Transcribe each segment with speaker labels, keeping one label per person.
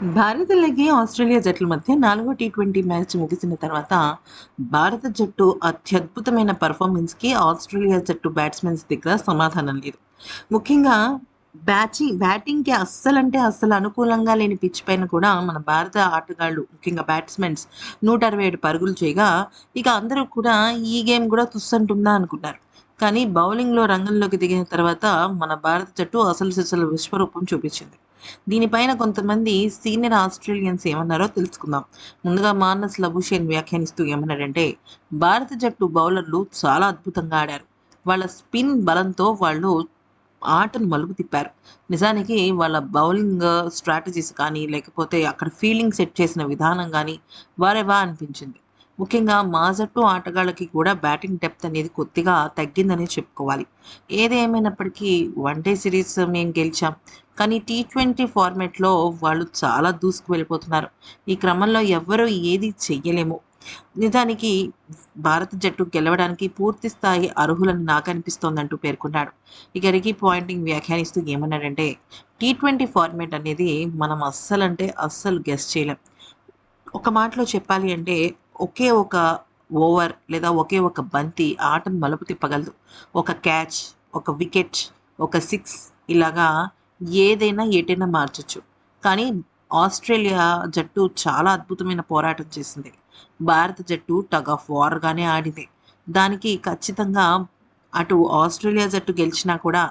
Speaker 1: భారత్‌లోకి Australia జట్ల మధ్య నాలుగో టీ20 మ్యాచ్ ముగిసిన తర్వాత భారత జట్టు అత్యద్భుతమైన పర్ఫార్మెన్స్కి ఆస్ట్రేలియా జట్టు బ్యాట్స్‌మెన్స్ దగ్గర సమాధానం లేదు. ముఖ్యంగా బ్యాచింగ్ బ్యాటింగ్‌కి అస్సలంటే అస్సలు అనుకూలంగా లేని పిచ్ పైన కూడా మన భారత ఆటగాళ్ళు ముఖ్యంగా బ్యాట్స్‌మెన్స్ 167 పరుగులు చేయగా, ఇక అందరూ కూడా ఈ గేమ్ కూడా తుస్సంటుందా అనుకున్నారు. కానీ బౌలింగ్‌లో రంగంలోకి దిగిన తర్వాత మన భారత జట్టు అసలు సిసలు విశ్వరూపం చూపించింది. దీనిపైన కొంతమంది సీనియర్ ఆస్ట్రేలియన్స్ ఏమన్నారో తెలుసుకుందాం. ముందుగా మానస్ లబుషేన్ వ్యాఖ్యానిస్తూ ఏమన్నాడంటే, భారత జట్టు బౌలర్లు చాలా అద్భుతంగా ఆడారు. వాళ్ళ స్పిన్ బలంతో వాళ్ళు ఆటను మలుపు తిప్పారు. నిజానికి వాళ్ళ బౌలింగ్ స్ట్రాటజీస్ కానీ, లేకపోతే అక్కడ ఫీల్డింగ్ సెట్ చేసిన విధానం కానీ వారేవా అనిపించింది. ముఖ్యంగా మా జట్టు ఆటగాళ్ళకి కూడా బ్యాటింగ్ డెప్త్ అనేది కొద్దిగా తగ్గిందనే చెప్పుకోవాలి. ఏది ఏమైనప్పటికీ వన్‌డే సిరీస్ మేము గెలిచాం. కానీ టీ20 ఫార్మాట్‌లో వాళ్ళు చాలా దూసుకు వెళ్ళిపోతున్నారు. ఈ క్రమంలో ఎవ్వరూ ఏది చెయ్యలేము. నిజానికి భారత జట్టు గెలవడానికి పూర్తి స్థాయి అర్హులని నాకనిపిస్తోందంటూ పేర్కొన్నాడు. ఇక రికీ పాయింటింగ్ వ్యాఖ్యానిస్తూ ఏమన్నాడంటే, టీ20 ఫార్మాట్ అనేది మనం అస్సలంటే అస్సలు గెస్ట్ చేయలేం. ఒక మాటలో చెప్పాలి అంటే ఒకే ఒక ఓవర్ లేదా ఒకే ఒక బంతి ఆటను మలుపు తిప్పగలదు. ఒక క్యాచ్, ఒక వికెట్, ఒక సిక్స్ ఇలాగా ఏదైనా ఏటైనా మార్చొచ్చు. కానీ ఆస్ట్రేలియా జట్టు చాలా అద్భుతమైన పోరాటం చేసింది. భారత జట్టు టగ్ ఆఫ్ వార్‌గానే ఆడింది. దానికి ఖచ్చితంగా అటు ఆస్ట్రేలియా జట్టు గెలిచినా కూడా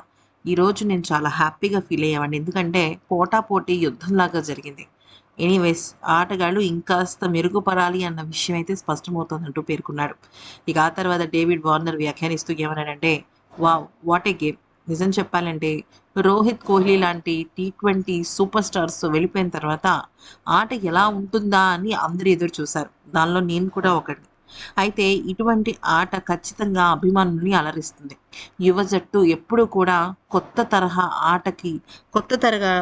Speaker 1: ఈరోజు నేను చాలా హ్యాపీగా ఫీల్ అయ్యామండి. ఎందుకంటే పోటాపోటీ యుద్ధంలాగా జరిగింది. ఎనీవేస్ ఆటగాళ్ళు ఇంకాస్త మెరుగుపడాలి అన్న విషయం అయితే స్పష్టమవుతోందంటూ పేర్కొన్నాడు. ఇక ఆ తర్వాత డేవిడ్ వార్నర్ వ్యాఖ్యానిస్తూ ఏమన్నాడంటే, వావ్! What a game! నిజం చెప్పాలంటే రోహిత్ కోహ్లీ లాంటి టీ20 సూపర్ స్టార్స్ వెళ్ళిపోయిన తర్వాత ఆట ఎలా ఉంటుందా అని అందరూ ఎదురు చూశారు. దానిలో నేను కూడా ఒకటి అయితే ఇటువంటి ఆట ఖచ్చితంగా అభిమానుల్ని అలరిస్తుంది. యువ జట్టు ఎప్పుడూ కూడా కొత్త తరహా ఆటకి, కొత్త తరహా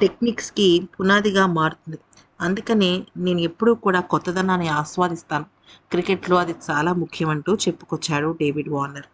Speaker 1: టెక్నిక్స్‌కి పునాదిగా మారుతుంది. అందుకనే నేను ఎప్పుడూ కూడా కొత్తదనాన్ని ఆస్వాదిస్తాను. క్రికెట్‌లో అది చాలా ముఖ్యమంటూ చెప్పుకొచ్చాడు డేవిడ్ వార్నర్.